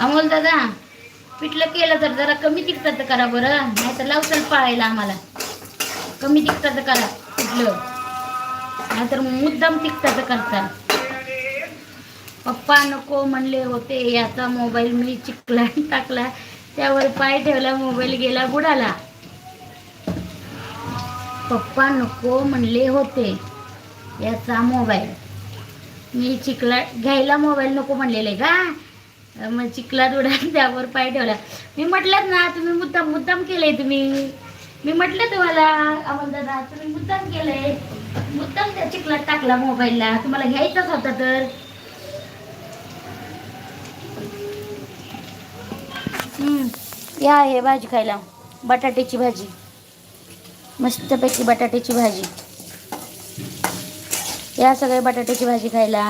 अमोल दादा पिठलं केलं तर जरा कमी तिखटाचं करा बरं नाही तर लावचाल पाळायला आम्हाला. कमी तिखटाचं करा पिठलं. नाहीतर मुद्दाम तिखटाचं करता. पप्पा नको म्हणले होते याचा मोबाईल मी चिकला टाकला त्यावर पाय ठेवला मोबाईल गेला बुडाला. पप्पा नको म्हणले होते याचा मोबाईल. मी चिखला घ्यायला मोबाईल नको म्हणलेले का? मग चिखलात उडा त्यावर पाय ठेवला. मी म्हटलं ना तुम्ही मुद्दाम मुद्दाम केलंय तुम्ही. मी म्हटलं तुम्हाला अमोल दादा तुम्ही मुद्दाम केलंय. मुद्दाम त्या चिखलात टाकला मोबाईलला. तुम्हाला घ्यायचाच होता तर. हम्म, या हे भाजी खायला. बटाट्याची भाजी. मस्तपैकी बटाट्याची भाजी. या सगळ्या बटाट्याची भाजी खायला.